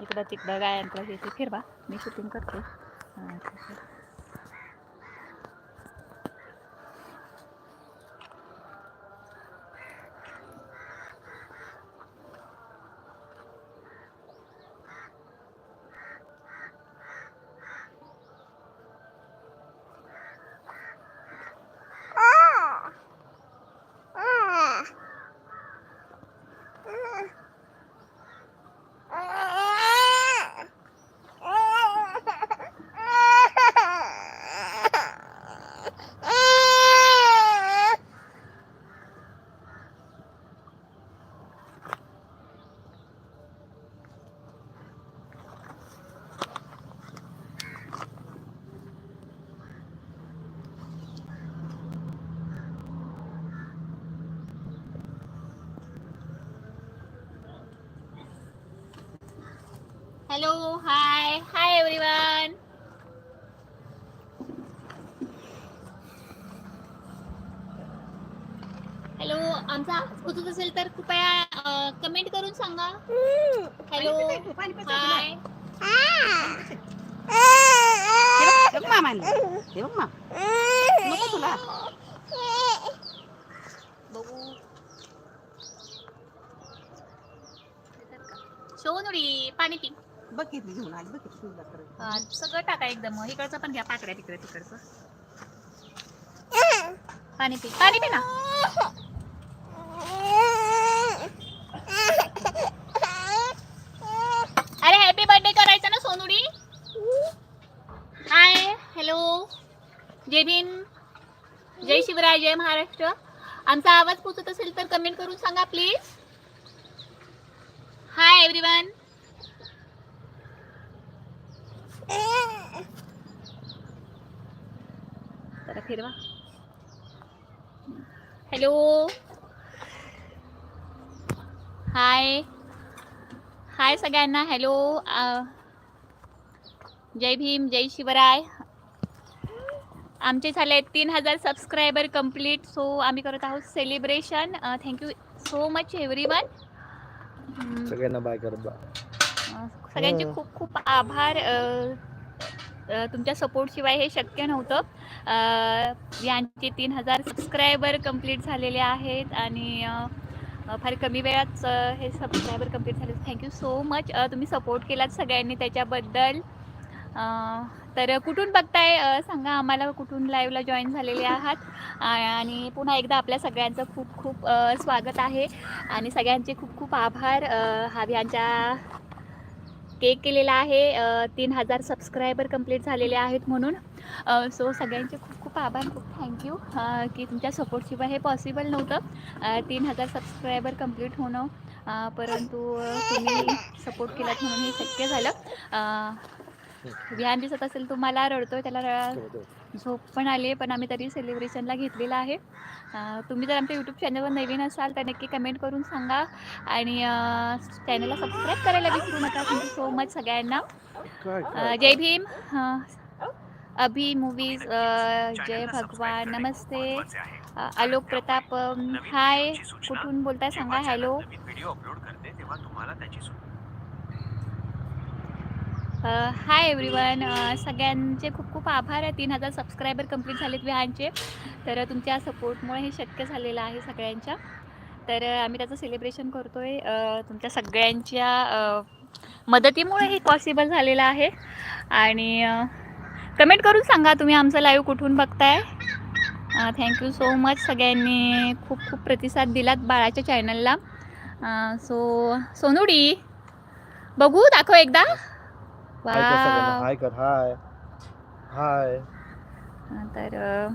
इकडं तिकडं गायांकडं हे ते फिरवा. मी शूटिंग करते हा, ठीक आहे. Hello hi hi everyone hello आमचा आवाज पोचत असेल तर कृपया कमेंट करून सांगा. हॅलो हाय बघ. पाणी पी बघ घेऊन आली बघ करत. हा, सगळं टाका एकदम. इकडचं पण घ्या पाकड्या तिकडे तिकडचं. पाणी पी पाणी पी ना. अरे हॅपी बर्थडे करायचा ना सोनुडी? हाय हॅलो जय भीम. जय शिवराय जय महाराष्ट्र. आमचा आवाज पोचत असेल तर कमेंट करून सांगा प्लीज हाय एव्हरीवन जरा फिरवा. हॅलो हाय हाय सगळ्यांना. हॅलो जय भीम जय शिवराय. आमचे झाले तीन हजार सबस्क्रायबर कंप्लीट सो आम्ही करत आहोत celebration thank you so much everyone सगळ्यांना बाय करत सगळ्यांचे हो. खूप खूप आभार. तुमच्या सपोर्टशिवाय हे शक्य नव्हतं. यांचे तीन हजार सबस्क्रायबर कंप्लीट झालेले आहेत आणि फार कमी वेळात हे सबस्क्रायबर कंप्लीट झाले. थँक्यू सो मच तुम्ही सपोर्ट केलात सगळ्यांनी त्याच्याबद्दल. तर कुठून बघताय? सांगा आम्हाला कुठून लाईव्हला जॉईन झालेले आहात. आणि पुन्हा एकदा आपल्या सगळ्यांचं खूप खूप स्वागत आहे. आणि सगळ्यांचे खूप खूप आभार. हा यांच्या केक केलेला आहे. तीन हजार सबस्क्रायबर कंप्लीट झालेले आहेत म्हणून. सो सगळ्यांचे खूप खूप आभार खूप थँक्यू की तुमच्या सपोर्टशिवाय हे पॉसिबल नव्हतं. तीन हजार सबस्क्रायबर कंप्लीट होणं परंतु तुम्ही सपोर्ट केलात म्हणून हे शक्य झालं. विहान दिसत असेल तुम्हाला रडतोय त्याला र- झोप पण आली आहे पण आम्ही तरी सेलिब्रेशनला घेतलेलं आहे. तुम्ही जर आमच्या यूट्यूब चॅनलवर नवीन असाल तर नक्की कमेंट करून सांगा. आणि चॅनलला सबस्क्राईब करायला विसरू नका. थँक्यू सो मच सगळ्यांना. जय भीम. अभि मूवीज जय भगवान. नमस्ते. आलोक प्रताप हाय. कुठून बोलताय? सांगा. हॅलो व्हिडिओ अपलोड करते तेव्हा तुम्हाला त्याची हाय एव्हरीवन सगळ्यांचे खूप खूप आभार. आहे तीन हजार सबस्क्रायबर कंप्लीट झालेत विहानचे तर तुमच्या सपोर्टमुळे हे शक्य झालेलं आहे सगळ्यांच्या. तर आम्ही त्याचं सेलिब्रेशन करतो आहे तुमच्या सगळ्यांच्या मदतीमुळे हे पॉसिबल झालेलं आहे. आणि कमेंट करून सांगा तुम्ही आमचं लाईव्ह कुठून बघताय. थँक्यू सो मच सगळ्यांनी खूप खूप प्रतिसाद दिलात बाळाच्या चॅनलला सो सोनुडी बघू दाखव एकदा. हाय कर सगळ्यांना. वाव हाय कर. हाय. हाय. तर अ,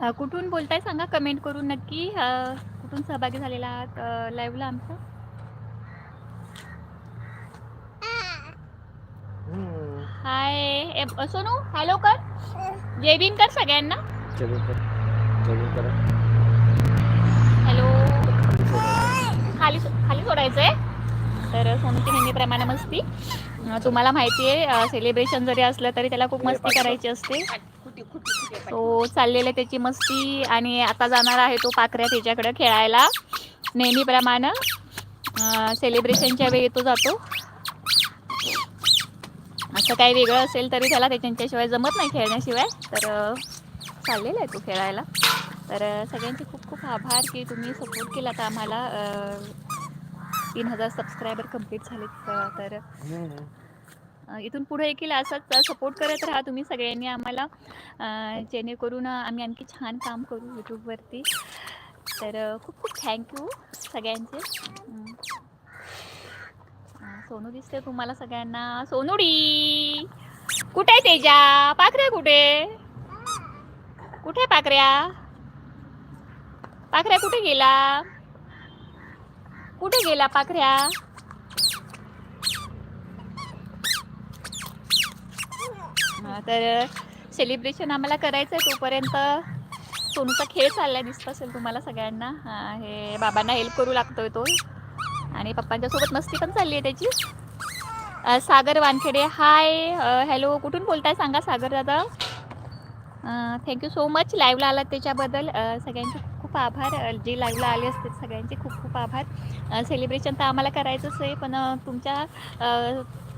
अ, कुठून बोलताय सांगा कमेंट करून नक्की. अ, कुठून सहभागी झालेला आहात लाईव्हला आमचं? हम्म. हाय. ए, अ, सोनू हॅलो कर. जय भीम कर सगळ्यांना कर करा हॅलो खाली खाली सोडायचं आहे सोडायचंय. तर सोनूची नेहमीप्रमाणे मस्ती. तुम्हाला माहिती आहे सेलिब्रेशन जरी असलं तरी त्याला खूप मस्ती करायची असते. तो चाललेला त्याची मस्ती आणि आता जाणार आहे तो पाखऱ्या त्याच्याकडे खेळायला. नेहमीप्रमाणे सेलिब्रेशनच्या वेळी तो जातो. असं काही वेगळं असेल तरी त्याला त्याच्याशिवाय जमत नाही खेळण्याशिवाय. तर अं, चाललेला आहे तो खेळायला. तर सगळ्यांचे खूप खूप आभार की तुम्ही सपोर्ट केला तर आम्हाला तीन हजार सबस्क्रायबर कंप्लीट झालेत तर इथून पुढे देखील असंच सपोर्ट करत राहा तुम्ही सगळ्यांनी आम्हाला. जेणेकरून आम्ही आणखी छान काम करू यूट्यूबवरती तर खूप खूप थँक्यू सगळ्यांचे. सोनू दिसते तुम्हाला सगळ्यांना. सोनुडी कुठे आहे तेजा? पाखऱ्या कुठे? कुठे पाकऱ्या पाखऱ्या कुठे गेला? कुठे गेला पाखऱ्या? तर सेलिब्रेशन आम्हाला करायचं आहे तोपर्यंत. सोनूचा खेळ चाललाय दिसत असेल तुम्हाला सगळ्यांना. हा, हे बाबांना हेल्प करू लागतोय तो. आणि पप्पांच्या सोबत मस्ती पण चालली आहे त्याची. सागर वानखेडे हाय हॅलो कुठून बोलताय सांगा सागर दादा? थँक्यू सो मच लाईव्हला आलात त्याच्याबद्दल. सगळ्यांचे खूप खूप आभार जे लाईव्हला आले असते सगळ्यांचे खूप खूप आभार. सेलिब्रेशन तर आम्हाला करायचंच आहे पण तुमच्या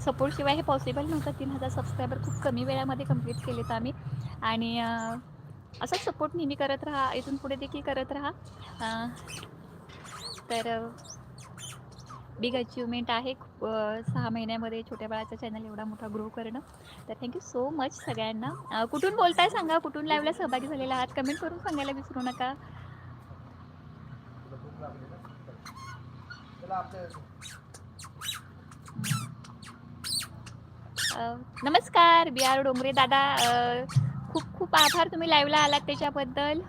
सपोर्टशिवाय हे पॉसिबल नव्हतं. तीन हजार सबस्क्रायबर खूप कमी वेळामध्ये कंप्लीट केलेत आम्ही. आणि असाच सपोर्ट नेहमी करत राहा. इथून पुढे देखील करत राहा. तर बिग अचिव्हमेंट आहे. खूप, सहा महिन्यामध्ये छोट्या बाळाचा चॅनल एवढा मोठा ग्रो करणं. तर थँक्यू सो मच सगळ्यांना. कुठून बोलताय सांगा? कुठून लाईव्हला सहभागी झालेला आहात? कमेंट करून सांगायला विसरू नका. नमस्कार बी आर डोंगरे दादा. खूप खूप आभार. तुम्ही लाईव्हला आलात त्याच्याबद्दल.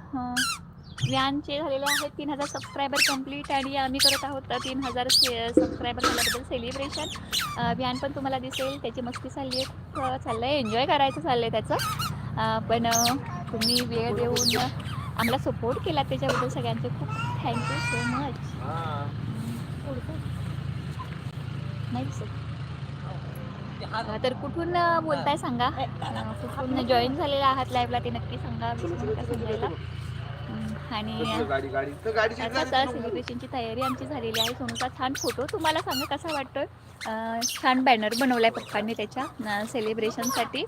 व्यानचे झालेले आहेत तीन हजार सबस्क्रायबर कंप्लीट आणि आम्ही करत आहोत तीन हजार सबस्क्रायबर झाल्याबद्दल सेलिब्रेशन व्यान पण तुम्हाला दिसेल. त्याची मस्ती चालली आहे. चाललं आहे एन्जॉय करायचं चाललं आहे त्याचं पण तुम्ही वेळ देऊन आम्हाला सपोर्ट केला त्याच्याबद्दल सगळ्यांचे खूप थँक्यू सो मच नाही दिसत. तर कुठून बोलताय सांगा. कुठून जॉईन झालेला आहात लाईव्हला ते नक्की सांगा. समजायला आणि असाच सेलिब्रेशनची तयारी आमची झालेली आहे. सोनूचा छान फोटो तुम्हाला सांगा कसा वाटतोय? छान बॅनर बनवलाय पप्पांनी त्याच्या सेलिब्रेशनसाठी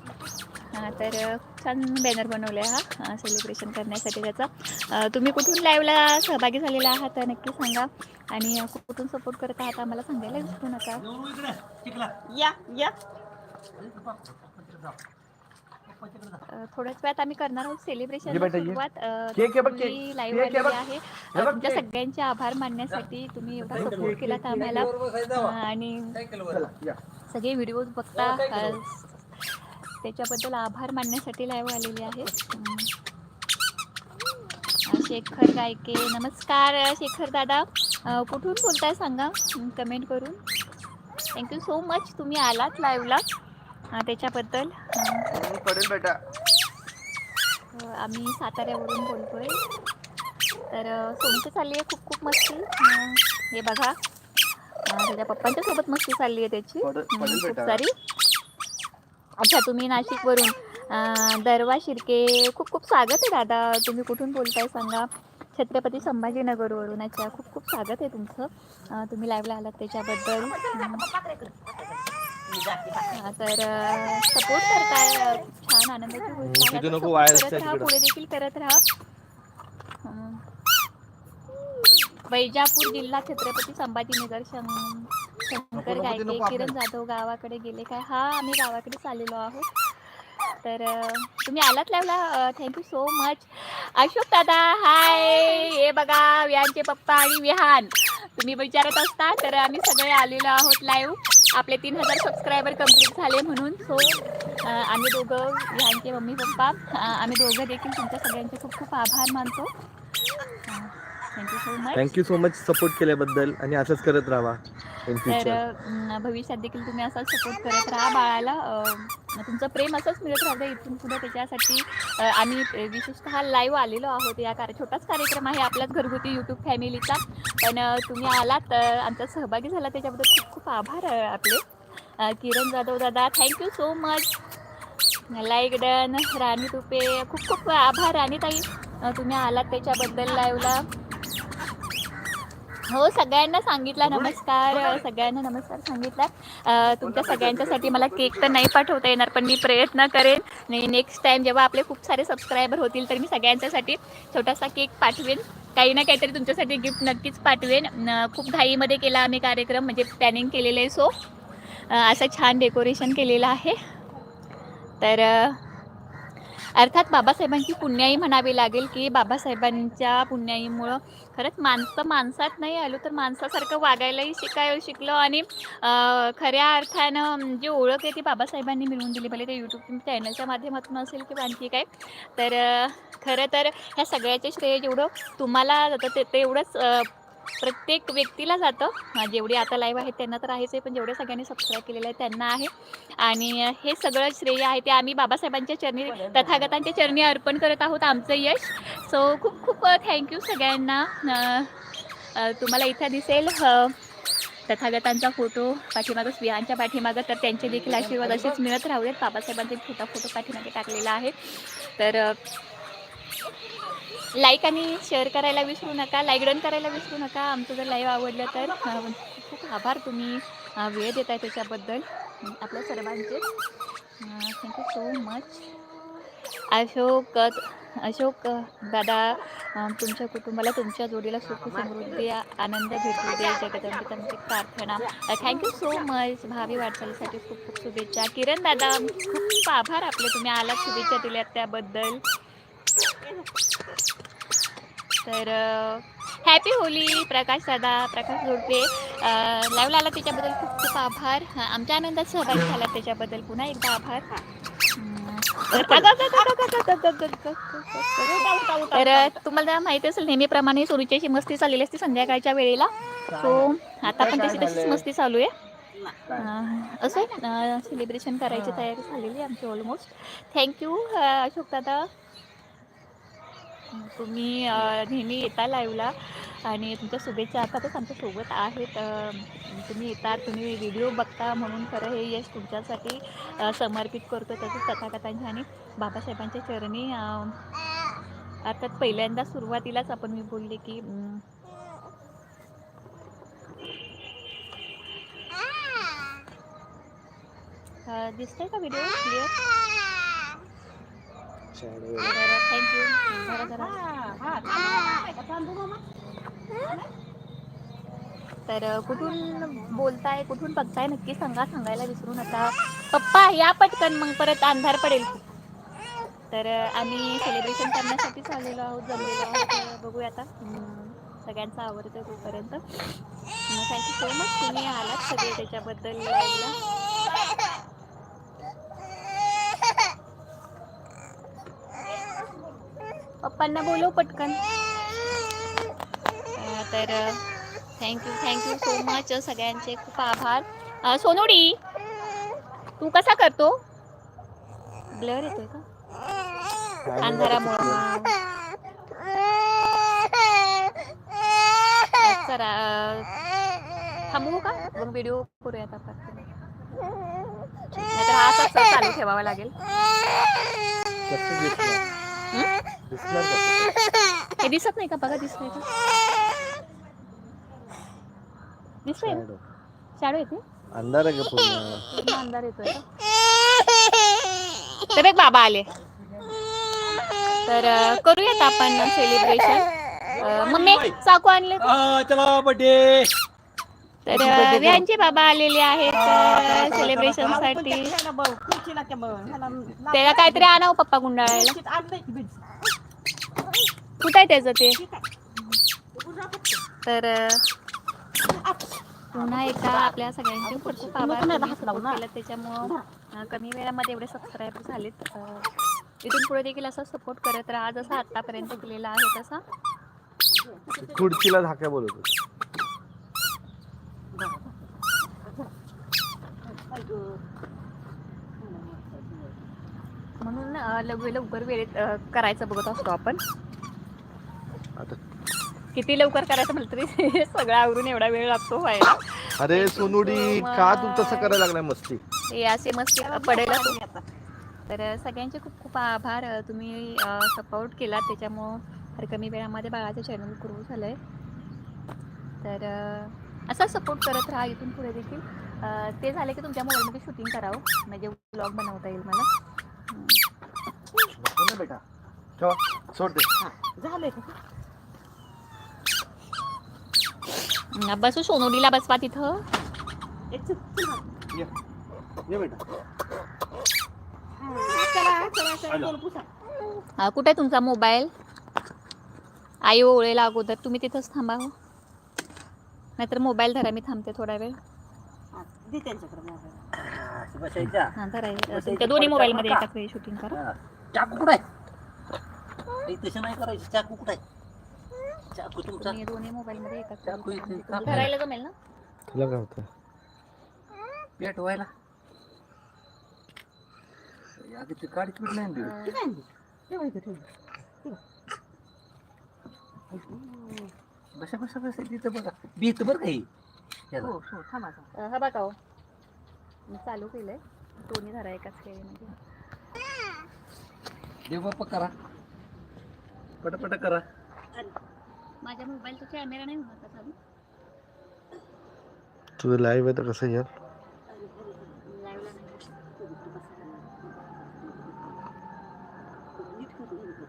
तर छान बॅनर बनवलाय हा सेलिब्रेशन करण्यासाठी त्याचा. तुम्ही कुठून लाईव्हला सहभागी झालेला आहात नक्की सांगा. आणि कुठून सपोर्ट करत आहात आम्हाला सांगायला विसरू नका. या या. अ, थोड्याच वेळात आम्ही करणार आहोत सेलिब्रेशन ये बेटा, ये. सुरुवात. केक आहे बघ, केक. लाईव्ह केक आहे बघ. आलेली आहे. हे बघ, तुमच्या केक. सगळ्यांचे आभार मानण्यासाठी तुम्ही एवढा सपोर्ट केलात आम्हाला. अ, आणि चला या. सगळे व्हिडिओज बघता अ, त्याच्याबद्दल आभार मानण्यासाठी लाईव्ह आलेली आहे. अम, अ, शेखर गायके नमस्कार अ, शेखर दादा. अ, कुठून बोलताय सांगा? कमेंट करून. थँक्यू सो मच तुम्ही आलात लाईव्हला त्याच्याबद्दल. पडेल बेटा. आम्ही साताऱ्यावरून बोलतोय. तर अ, सोनूची चालली आहे खूप खूप मस्ती. हे बघा. त्याच्या पप्पांच्या सोबत मस्ती चालली आहे त्याची. खूप. सारी. अच्छा तुम्ही नाशिकवरून दरवा शिर्के खूप खूप स्वागत आहे दादा. तुम्ही कुठून बोलताय सांगा. छत्रपती संभाजीनगरवरून. अच्छा खूप खूप स्वागत आहे तुमचं. तुम्ही लाईव्हला आलात त्याच्याबद्दल. तर सपोर्ट करताय. छान आनंदाची गोष्ट आहे. तिथे असं नको करत राहा. पुढे देखील करत राहा. वैजापूर जिल्हा छत्रपती संभाजीनगर शं- शंकर गायके किरण जाधव गावाकडे गेले काय? हा आम्ही गावाकडे आलेलो आहोत. तर अ, तुम्ही आलात लावला? थँक्यू सो मच अशोक दादा हाय हे बघा विहानचे पप्पा आणि विहान. तुम्ही विचारत असता तर आम्ही सगळे आलेलो आहोत लाईव्ह आपले तीन हजार सबस्क्रायबर कंप्लीट झाले म्हणून. सो आम्ही दोघं यांचे मम्मी पप्पा आम्ही दोघं देखील तुमच्या सगळ्यांचे खूप खूप आभार मानतो. Thank you so much thank you so much support केल्याबद्दल आणि असंच करत राहा तर भविष्यात देखील तुम्ही असाच सपोर्ट करत राहा बाळाला. तुमचं प्रेम असंच मिळत राहू द्या इथून पुढे त्याच्यासाठी. आम्ही विशेषतः लाईव्ह आलेलो आहोत. या कार्य छोटाच कार्यक्रम आहे आपल्याच घरगुती यूट्यूब फॅमिलीचा पण तुम्ही आलात अं, आमच्यात सहभागी झाला त्याच्याबद्दल खूप खूप आभार आपले. किरण जाधव दादा thank you so much like done Rani Tupe खूप खूप आभार. राणीताई तुम्ही आलात त्याच्याबद्दल लाईव्हला हो सगळ्यांना सांगितला नमस्कार. सगळ्यांना नमस्कार सांगितला. तुमच्या सगळ्यांच्यासाठी मला केक तर नाही पाठवता येणार पण मी प्रयत्न करेन. आणि नेक्स्ट टाईम जेव्हा आपले खूप सारे सबस्क्रायबर होतील तर मी सगळ्यांच्यासाठी छोटासा केक पाठवेन. काही ना काहीतरी तुमच्यासाठी गिफ्ट नक्कीच पाठवेन. खूप घाईमध्ये केला आम्ही कार्यक्रम म्हणजे प्लॅनिंग केलेलं आहे सो असं छान डेकोरेशन केलेलं आहे. तर अर्थात बाबासाहेबांची पुण्याई म्हणावी लागेल की बाबासाहेबांच्या पुण्याईमुळं खरंच माणसं माणसात नाही आलो तर माणसासारखं वागायलाही शिकाय शिकलो आणि खऱ्या अर्थानं जी ओळख आहे ती बाबासाहेबांनी मिळवून दिली. भले ते यूट्यूब चॅनलच्या माध्यमातून असेल किंवा आणखी काय. तर खरं तर ह्या सगळ्याचे श्रेय जेवढं तुम्हाला जातं ते तेवढंच प्रत्येक व्यक्तीला जातं. जेवढे आता लाईव्ह आहेत त्यांना तर आहेच आहे पण जेवढे सगळ्यांनी सबस्क्राईब केलेलं आहे त्यांना आहे. आणि हे सगळं श्रेय आहे ते आम्ही बाबासाहेबांच्या चरणी तथागतांच्या चरणी अर्पण करत आहोत आमचं यश. सो खूप खूप थँक्यू सगळ्यांना. तुम्हाला इथं दिसेल तथागतांचा फोटो पाठीमागं स्त्रियांच्या पाठीमागं तर त्यांचे देखील आशीर्वाद असेच मिळत राहू देत बाबासाहेबांचा एक छोटा फोटो पाठीमागे टाकलेला आहे. तर लाईक आणि शेअर करायला विसरू नका लाईक डन करायला विसरू नका. आमचं जर लाईव्ह आवडलं तर खूप आभार तुम्ही वेळ देत आहे त्याच्याबद्दल. आपल्या सर्वांचे. Thank you so much Ashok Ashok दादा तुमच्या कुटुंबाला तुमच्या जोडीला सुख समृद्धी आनंद भेटू दे. जगदंबे त्यांची प्रार्थना. थँक्यू सो मच भावी वाटचालीसाठी खूप खूप शुभेच्छा. किरण दादा खूप खूप आभार आपले. तुम्ही आलात शुभेच्छा दिल्यात त्याबद्दल. तर हॅपी होली प्रकाश दादा प्रकाश जोडपे लाईव्ह आला त्याच्याबद्दल खूप खूप आभार आमच्या आनंदात सहभागी झाला त्याच्याबद्दल पुन्हा एकदा आभार तर तुम्हाला माहिती असेल नेहमीप्रमाणे सुरुच्याशी मस्ती चाललेली असते संध्याकाळच्या वेळेला सो आता पण तशी तशीच मस्ती चालू आहे असं आहे ना सेलिब्रेशन करायची तयारी झालेली आमची ऑलमोस्ट थँक्यू अशोक दादा तुम्ही नेहमी येता लाईव्हला आणि तुमच्या शुभेच्छा. अर्थातच आमच्यासोबत आहेत तुम्ही येतात तुम्ही व्हिडिओ बघता म्हणून खरं हे यश तुमच्यासाठी समर्पित करतो तसंच तथाकथांच्या आणि बाबासाहेबांच्या चरणी अर्थात पहिल्यांदा सुरुवातीलाच आपण मी बोलले की दिसतंय का व्हिडिओ क्लिअर तर थँक्यू जरा तर कुठून बोलताय कुठून बघताय? नक्की सांगा सांगायला विसरू नका. पप्पा या पटकन मग परत अंधार पडेल. तर आम्ही सेलिब्रेशन करण्यासाठीच आलेलो आहोत जमलेलो आहोत. बघूया आता. सगळ्यांचा आवडतो आवडतं तोपर्यंत थँक्यू सो मच तुम्ही आलात सगळे त्याच्याबद्दल. live पप्पांना बोलव पटकन. तर थँक्यू थँक्यू सो मच सगळ्यांचे खूप आभार. सोनुडी तू कसा करतो? ब्लर येतोय का? अंधारामुळं. अ, थांबवू का? मग व्हिडिओ करूयात आपण नाहीतर हा असाच चालू ठेवावा लागेल. हं? दिसत नाही का? बघा दिसतंय का? दिसतंय. ना. शाडो येते. अंधार आहे का पूर्ण? पूर्ण अंधार येतोय का? तर एक बाबा आले. तर अ, करूयात आपण सेलिब्रेशन मम्मी चाकू आणले? चला बर्थडे तर अ, बाबा आलेले आहेत सेलिब्रेशन साठी. त्याला काहीतरी आणावं पप्पा गुंडाळायला. कुठं आहे त्याचं ते? तर पुन्हा एकदा आपल्या सगळ्यांचे खूप आभार. त्याच्यामुळं कमी वेळामध्ये एवढे सबस्क्राईबर झालेत इथून पुढे देखील असा सपोर्ट करत राहा. जसा आतापर्यंत केलेला आहे तसा. खुर्चीला झाक्या बोलत. म्हणून लवकर लवकर वेळेत करायचं बघत असतो आपण. आता. किती लवकर करायचं म्हटलं तरी सगळं आवरून एवढा वेळ लागतो व्हायला. अरे सोनुडी का तू तसं करायला लागलाय मस्ती? हे असे मस्ती पडेल तर सगळ्यांचे खूप खूप आभार. तुम्ही सपोर्ट केला त्याच्यामुळं फार कमी वेळामध्ये बाळाचं चॅनल ग्रो झालं आहे तर असा सपोर्ट करत राहा इथून पुढे देखील. ते झाले की तुमच्या मोबाईलमध्ये शूटिंग करावं. म्हणजे ब्लॉग बनवता येईल मला. बेटा. ठेवा. सोड दे झालंय हम्म, बसू सोनोलीला बसवा तिथं एक चल, चल बाळा. ये ये बेटा हा, चला चला चला आलो. बोल पुसा. हा, कुठे आहे तुमचा मोबाईल? आई ओळेला अगोदर तुम्ही तिथंच थांबा हो. नाहीतर मोबाईल धरा मी थांबते थोडा वेळ. मोबाईल. बस दोन्ही. एकाच वेळी शूटिंग करा. हा. चाकू कुठं तसं नाही करायचं चाकू कुठं आहे? चाकू तुमचा. तुम्ही दोन्ही मोबाईलमध्ये एकाच चाकू इथे. धरायला जमेल ना? तुला काय होतं पेट व्हायला अगं ते काडी पीठ नाही? ठेवा इथं, ठेवा. बसा बसा बसा तिथं बघा. भीत बरं काही हो? हो थांबा. अं, हा बघा हो. मी चालू केलंय. दोन्ही धरा एकाच वेळेमध्ये देव बाप्पा करा. पटापट करा. माझ्या मोबाईलचा कॅमेरा नाही होणार का चालू? तुझं लाईव्ह आहे तर कसं यार? लाईव्हला नाही. नीट कर, नीट कर.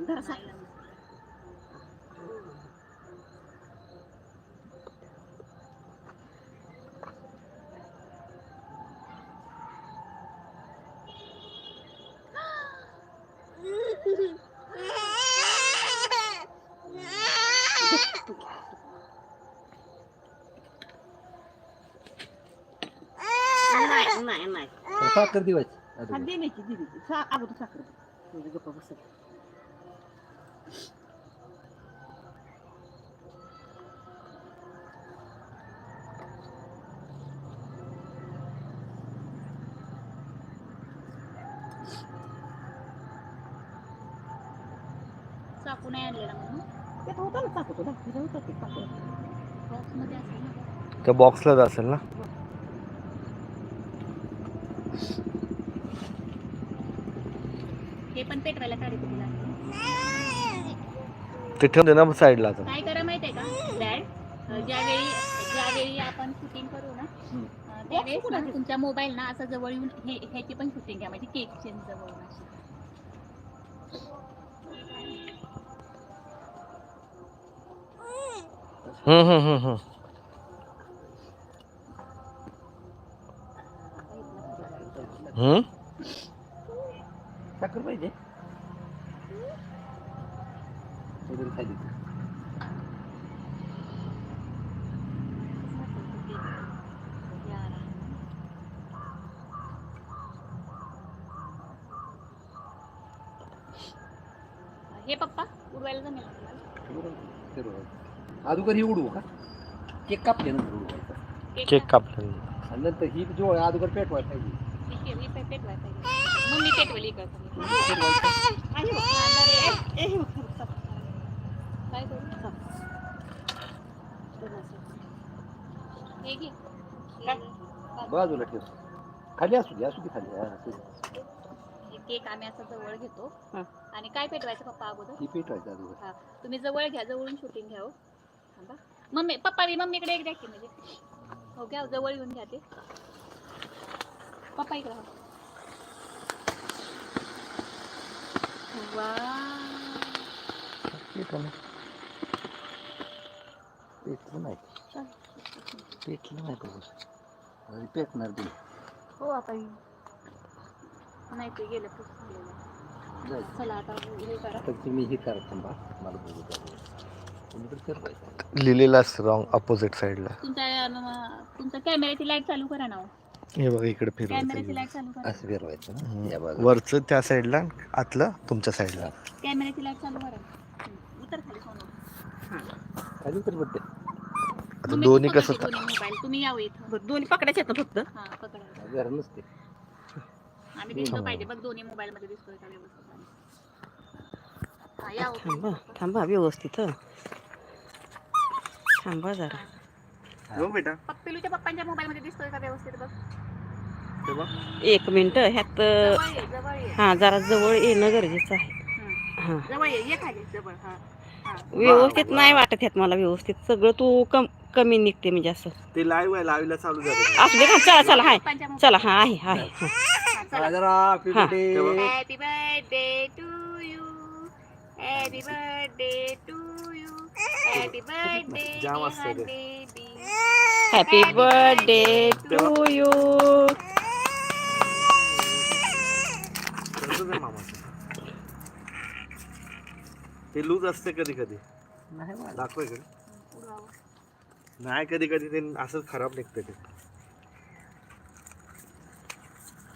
ते कसं ते साखर दिवायची हा. दे दे. सा अगोदर साखर दे. थोडी गप्पा बसत. चाकू नाही आणलेला म्हणून त्यात होता ना चाकू तुला तिथं होता ते चाकू. बॉक्समध्ये असेल ना त्या बॉक्सलाच असेल ना हे पण पेटवायला काढे तिला ते ठेवून दे ना साईडला आता. काय करा माहितीये का? डॅड ज्यावेळी ज्यावेळी आपण शूटिंग करू ना. अं, त्यावेळेस ना तुमचा मोबाईल ना असा जवळ येऊन हे ह्याची पण शूटिंग घ्या म्हणजे केकची जवळून अशी. हम्म हम्म हम्म हम्म. हम्म? साखर पाहिजे. खाली हे पप्पा उडवायला जमेल. अगोदर ही उडवू का? केक कापले नंतर उडवायचा. केक केक का? कापलेला आणि नंतर ही जो आहे अगोदर पेटवायला पाहिजे. हे हे पेटवायला पाहिजे. मग मी पेटवली हे हे हे काय? बाजूला ठेव. खाली असू दे असू दे खाली. असू दे. केक आम्ही असं जवळ घेतो. आणि काय पेटवायचं पप्पा अगोदर? ही पेटवायचं अगोदर. हा. तुम्ही जवळ घ्या जवळून शूटिंग घ्या हो. थांबा. मम्मी पप्पा बी मम्मीकडे एक द्या की म्हणजे. हो घ्या जवळ येऊन घ्या ते. पप्पा इकडे पेटलं पेटलं नाही पेटलं नाही अरे पेटणार बी हो आता ही. नाही ते गेलं चला आता हे करा तर तुम्ही हे करा थांबा मला बघू द्या लिहिलेलं असतं रॉंग अपोजिट साईडला तुमच्या तुमच्या कॅमेऱ्याची लाइट चालू करा ना हो. हे बघा इकडे कॅमेऱ्याची फिरवायचं लाइट चालू करा. असं फिरवायचं ना? या हम्म. बाजूला. वरचं त्या साईडला आतलं तुमच्या साईडला. कॅमेऱ्याची लाइट चालू करा. हं. उतर खाली सोनू खाली तर बड्डे आता मम्मी, दोन्ही कसं मोबाईल तुम्ही यावं इथं. दोन्ही पकडायचे आहेत ना फक्त? हा पकडा. घर नसते. आम्ही दिसलो पाहिजे. बघ दोन्ही मोबाईल मध्ये दिसतोय का व्यवस्थित हा या हो. थांबा थांबा व्यवस्थित हं. थांबा जरा. हो. बेटा. पप्प- पिलूच्या पप्पांच्या मोबाईल मध्ये दिसतोय का व्यवस्थित? बघ. एक मिनिट ह्यात ये ये हा जरा जवळ येणं गरजेचं आहे हं. हा ये ये हा हा व्यवस्थित नाही वाटत ह्यात मला व्यवस्थित सगळं तू कम कमी निघते म्हणजे असं ते लाईव्ह आहे लाईव्हला चालू झालं असू दे ना चला चला हाय चला हा आहे आहे हा. हा, चला. जरा happy हा. birthday. Happy birthday to you. Happy birthday to you. Happy birthday, jam dear असतं ते. baby. Happy birthday to you तसंच आहे मामा ते लूज असते कधी कधी. नाही मला. दाखव इकडे नाही कधी कधी ते असंच खराब निघतं ते.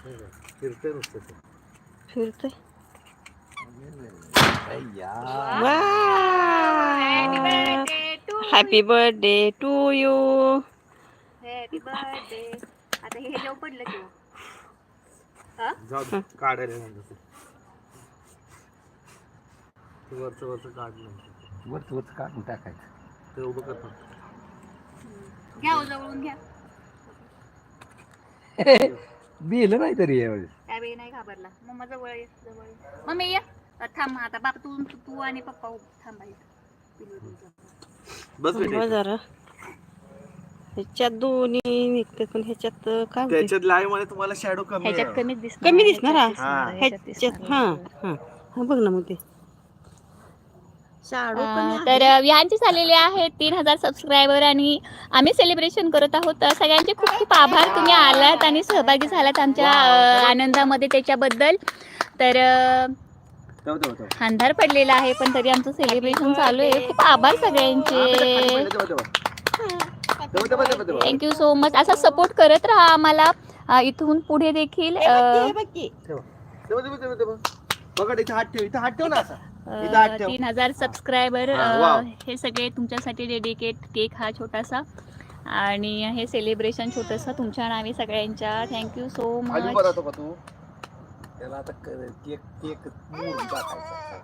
हे बघ, फिरते नुसतं ते. to happy birthday to you Happy birthday. आता हे जेव्हा पडलं की? जाऊ दे, काढायला नंतर ते. ते वरचं वरचं काढलं वरच वरच काढून टाकायचं. ते उभं कर फक्त. घ्या हो, जवळून घ्या. बिल नाही तरी यावेळेस. त्यावेळी नाही घाबरला. मम्मा जवळ ये जवळ ये. मम्मी ये. अ, थांब आता. बाप तू तू आणि पप्पा उभ- थांबा इथं. पिलू तुमचं. बस बेटा थांबा इथं. जरा. ह्याच्यात दोन्ही निघते पण ह्याच्यात काय होते त्याच्यात लाईव्हमध्ये तुम्हाला शॅडो कमी ह्याच्यात आहे. कमीच दिसणार कमी दिसणार हा? ह्याच्यात हा हा. हा बघ ना मग ते. अं, तर विहानचे झालेले आहेत तीन हजार सबस्क्रायबर आणि आम्ही सेलिब्रेशन करत आहोत. सगळ्यांचे खूप खूप आभार. तुम्ही आलात आणि सहभागी झालात आमच्या अं, आनंदामध्ये त्याच्याबद्दल. तर अं. अंधार पडलेला आहे पण तरी आमचं सेलिब्रेशन चालू आहे. खूप आभार सगळ्यांचे. थँक्यू सो मच असा सपोर्ट करत राहा आम्हाला. अं, इथून पुढे देखील अं. बघा इथे हात ठेव इथे हात ठेव ना असा. तीन हजार सबस्क्रायबर हा, सगळे तुमच्यासाठी डेडिकेट केक हा छोटासा. आणि हे सेलिब्रेशन छोटंसं तुमच्या नावे सगळ्यांच्या. थँक्यू सो मच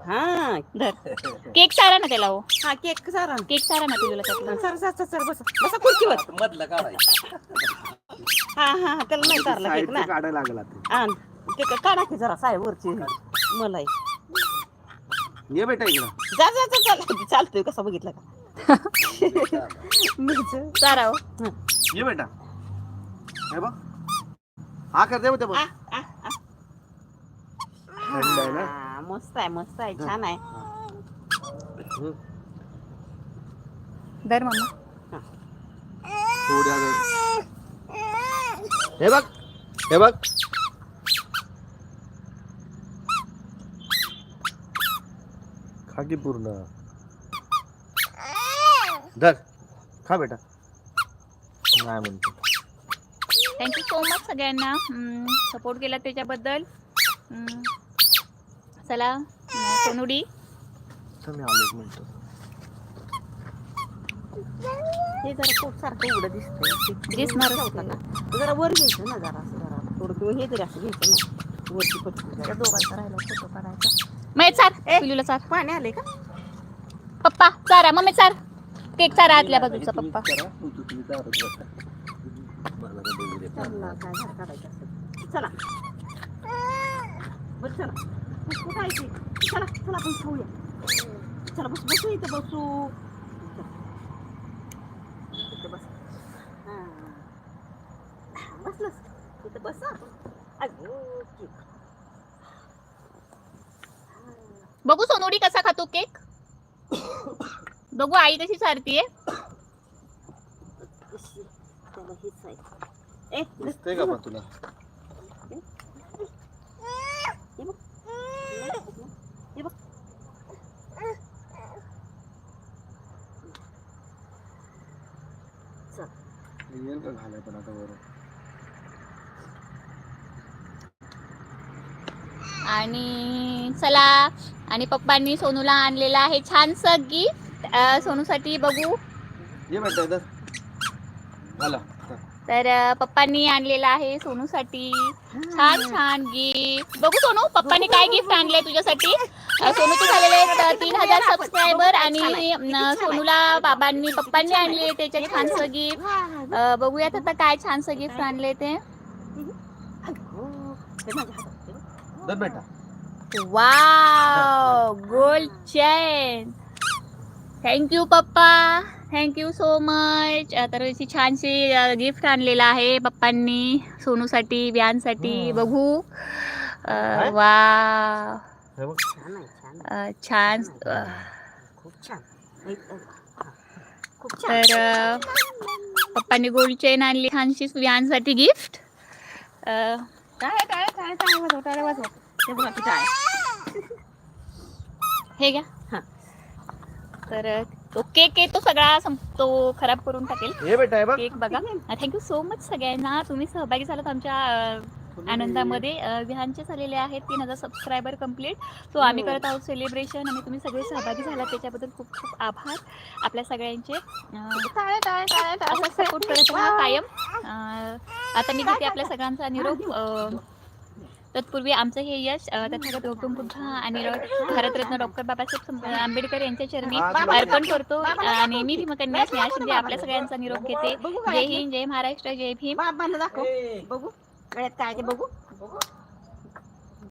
हा. केक सारा ना त्याला हो. हा केक सारा. केक सारा ना तुला सर सर सर बसा. बसा खुर्चीवर. आता मधलं काढायचं. हा हा त्याला नाही चारला केक ना साईडचं काढायला लागला ते. आण ते का- काढा की जरा साय वरची. मलाई ये बेटा इकडं. जा जा जा चाल. चालतोय कसा बघितला का? मीच- सारा हो. ये बेटा. हे बघ. हा कर दे बेटा बघ. आ, आ, आ. थंड आहे ना? हा, मस्त आहे मस्त आहे. छान आहे. हम्म. धर मम्मा. थोड्या वेळ हे बघ. हे बघ. खा की पूर्ण धर. खा बेटा. नाही म्हणतो. थँक्यू सो मच सगळ्यांना. सपोर्ट केला त्याच्याबद्दल. हम्म. चला सोनुडी. मी आलो एक मिनिट. हे जरा खूप सारखं उघडं दिसतंय. दिसणारच ठेवता ते. का? जरा वर घ्यायचं ना जरा असं जरा. थोडं किंवा हे तरी असं घ्यायचं ना. वरची पट्टी जरा. दोघांचा राहिला फोटो काढायचा. मग चार पिलूला चार पाणी आले का? पप्पा चारा मम्मी चार केक चारा आतल्या बाजूचा पप्पा. चला काय झालं असेल. चला. बस चला. बस कुठं आहे ते? चला चला आपण खाऊया चला बस बसू इथं बसू. इथं बस. हां. बसलंस. इथं बस हं. अगं, केक. बघू सोनुडी कसा खातो केक. बघू आई कशी सारतीये. दिसतंय का तुला? बघ बघ येईल का घालाय पण आता बरं आणि चला आणि पप्पांनी सोनूला आणलेला आहे छानसं गिफ्ट सोनूसाठी बघू. तर पप्पांनी आणलेलं आहे सोनूसाठी. छान छान गिफ्ट बघू सोनू पप्पांनी काय गिफ्ट आणलंय तुझ्यासाठी? अं, सोनूचे झालेले तीन हजार सबस्क्रायबर आणि सोनूला बाबांनी पप्पांनी आणले त्याचे छानसं गिफ्ट बघूयात आता काय छानसं गिफ्ट आणले ते. ते ते. बेटा. Wow gold chain thank you papa thank you so much तर अशी छानशी गिफ्ट आणलेलं आहे पप्पांनी सोनूसाठी व्यानसाठी. हम्म. बघू? वा हे? बघ. छान हा. तर पप्पांनी गोल्ड चेन आणली. छानशी व्यानसाठी गिफ्ट काय काय काय काय वाजव काय वाजव ते बघा तिथं आहे. हे घ्या. हा. तर तो केक आहे तो सगळा संपतो खराब करून टाकेल. हे बेटा हे बघ. केक बघा. थँक्यू सो मच सगळ्यांना. तुम्ही सहभागी झालात आमच्या अ, आनंदामध्ये. अ, विहानचे झालेले आहेत तीन हजार सबस्क्रायबर कंप्लीट सो आम्ही करत आहोत सेलिब्रेशन आणि तुम्ही सगळे सहभागी झालात. त्याच्याबद्दल खूप खूप आभार. आपल्या सगळ्यांचे. अ, टाळे टाळे टाळे टाळे असंच सपोर्ट करत राहा कायम. अ, आता मी घेते आपल्या सगळ्यांचा निरोप. अ, तत्पूर्वी आमचं हे यश तथागत गौतम बुद्ध आणि भारतरत्न डॉक्टर बाबासाहेब आंबेडकर यांच्या चरणी अर्पण करतो. आणि मी भीमकन्या स्नेहा शिंदे आपल्या सगळ्यांचा निरोप घेते. जय हिंद जय महाराष्ट्र जय भीम. बघू. गळ्यात काय ते बघू. बघू.